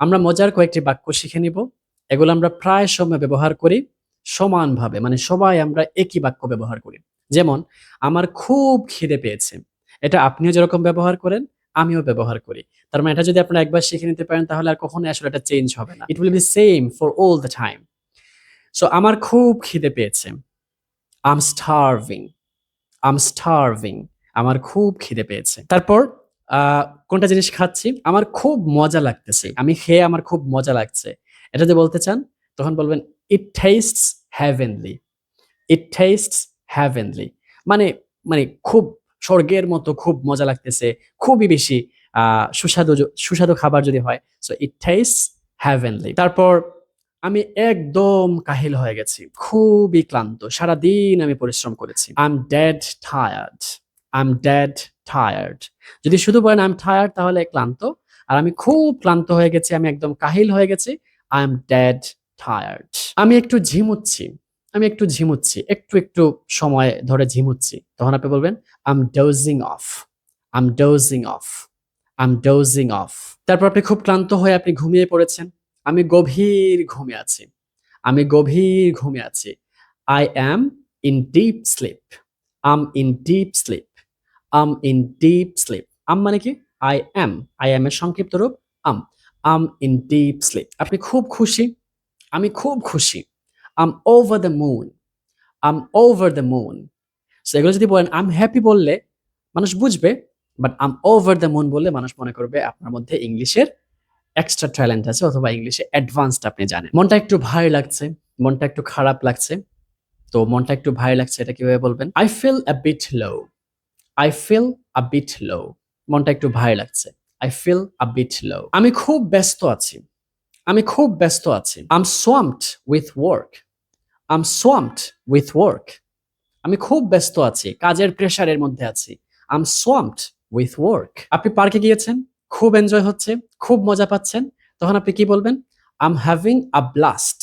আমরা মজার কয়েকটি বাক্য শিখে নিব। এগুলো আমরা প্রায় সময় ব্যবহার করি, সমানভাবে মানে সবাই আমরা একই বাক্য ব্যবহার করি। যেমন, আমার খুব খিদে পেয়েছে। এটা আপনিও যেরকম ব্যবহার করেন, আমিও ব্যবহার করি। তার মানে এটা যদি আপনারা একবার শিখে নিতে পারেন, তাহলে আর কখনো আসলে এটা চেঞ্জ হবে না। It will be same for all the time so আমার খুব খিদে পেয়েছে। আম স্টারভিং আম স্টারভিং আমার খুব খিদে পেয়েছে। তারপর কোনটা জিনিস খাচ্ছি? আমার খুব মজা লাগতেছে। আমি খেয়ে আমার খুব মজা লাগছে। এটা যে বলতে চান তখন বলবেন it tastes heavenly it tastes heavenly মানে মানে খুব স্বর্গের মতো খুব মজা লাগতেছে। খুবই বেশি আহ, সুস্বাদু সুস্বাদু খাবার যদি হয় সো ইট টেস্টস হ্যাভেনলি তারপর আমি একদম কাহিল হয়ে গেছি। খুবই ক্লান্ত। সারাদিন আমি পরিশ্রম করেছি। I am dead tired I am dead tired যদি শুধু বলেন আই এম টায়ার্ড তাহলে ক্লান্ত। আর আমি খুব ক্লান্ত হয়ে গেছি, আমি একদম কাহিল হয়ে গেছি। আই এম ড্যাড টায়ার্ড আমি একটু ঝিমুচ্ছি, আমি একটু ঝিমুচ্ছি, একটু একটু সময় ধরে ঝিমুচ্ছি। তখন আপনি বলবেন I am dozing off I am dozing off I am dozing off তারপর আপনি খুব ক্লান্ত হয়ে আপনি ঘুমিয়ে পড়েছেন। আমি গভীর ঘুমে আছি, আমি গভীর ঘুমে আছি। I am in deep sleep I'm in deep sleep I'm in deep sleep I'm মানে কি? আই অ্যাম আই অ্যাম এর সংক্ষিপ্ত রূপ I'm I'm in deep sleep আপনি খুব খুশি? আমি খুব খুশি। I'm over the moon I'm over the moon so এগুলো যদি বলেন আম হ্যাপি বললে মানুষ বুঝবে but I'm over the moon বললে মানুষ মনে করবে আপনার মধ্যে ইংলিশের এক্সট্রা ট্যালেন্ট আছে অথবা ইংলিশে অ্যাডভান্সড আপনি জানেন। মনটা একটু ভারী লাগছে, মনটা একটু খারাপ লাগছে। তো মনটা একটু ভারী লাগছে, এটা কীভাবে বলবেন? I feel a bit low I feel a bit low মনটা একটু ভারী লাগছে। I feel a bit low আমি খুব ব্যস্ত আছি। আমি খুব ব্যস্ত আছি। I'm swamped with work I'm swamped with work আমি খুব ব্যস্ত আছি। কাজের প্রেশারের মধ্যে আছি। আম সোয়াম্পড উইথ ওয়ার্ক আপনি পার্কে গিয়েছেন? খুব এনজয় হচ্ছে? খুব মজা পাচ্ছেন? তখন আপনি কি বলবেন? I'm having a blast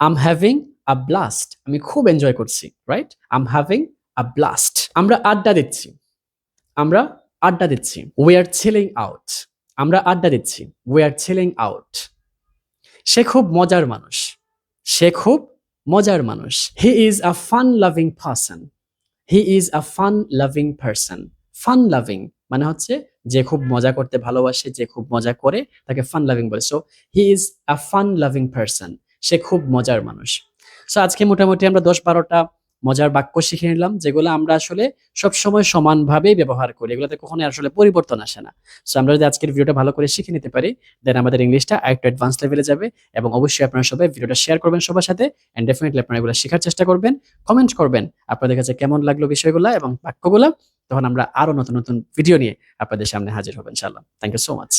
I'm having a blast আমি খুব এনজয় করছি right I'm having a blast আমরা আড্ডা দিচ্ছি। আমরা আড্ডা দিচ্ছি। উই আর চিলিং আউট আমরা আড্ডা দিচ্ছি। উই আর চিলিং আউট সে খুব মজার মানুষ। সে খুব মজার মানুষ। He is a fun loving person he is a fun loving person fun loving মানে হচ্ছে যে খুব মজা করতে ভালোবাসে, যে খুব মজা করে, তাকে ফান লাভিং বলে। So he is a fun loving person সে খুব মজার মানুষ। সো আজকে মোটামুটি আমরা দশ বারোটা মজার বাক্য শিখে নিলাম, যেগুলো আমরা আসলে সবসময় সমানভাবেই ব্যবহার করি। এগুলোতে কখনোই আসলে পরিবর্তন আসে না। সো আমরা যদি আজকের ভিডিওটা ভালো করে শিখে নিতে পারি দেন আমাদের ইংলিশটা আরেকটু অ্যাডভান্স লেভেলে যাবে এবং অবশ্যই আপনারা সবাই ভিডিওটা শেয়ার করবেন সবার সাথে অ্যান্ড ডেফিনেটলি আপনারা এগুলো শেখার চেষ্টা করবেন কমেন্ট করবেন আপনাদের কাছে কেমন লাগল বিষয়গুলো এবং বাক্যগুলো, তখন আমরা আরও নতুন নতুন ভিডিও নিয়ে আপনাদের সামনে হাজির হবেন ইনশাআল্লাহ। Thank you so much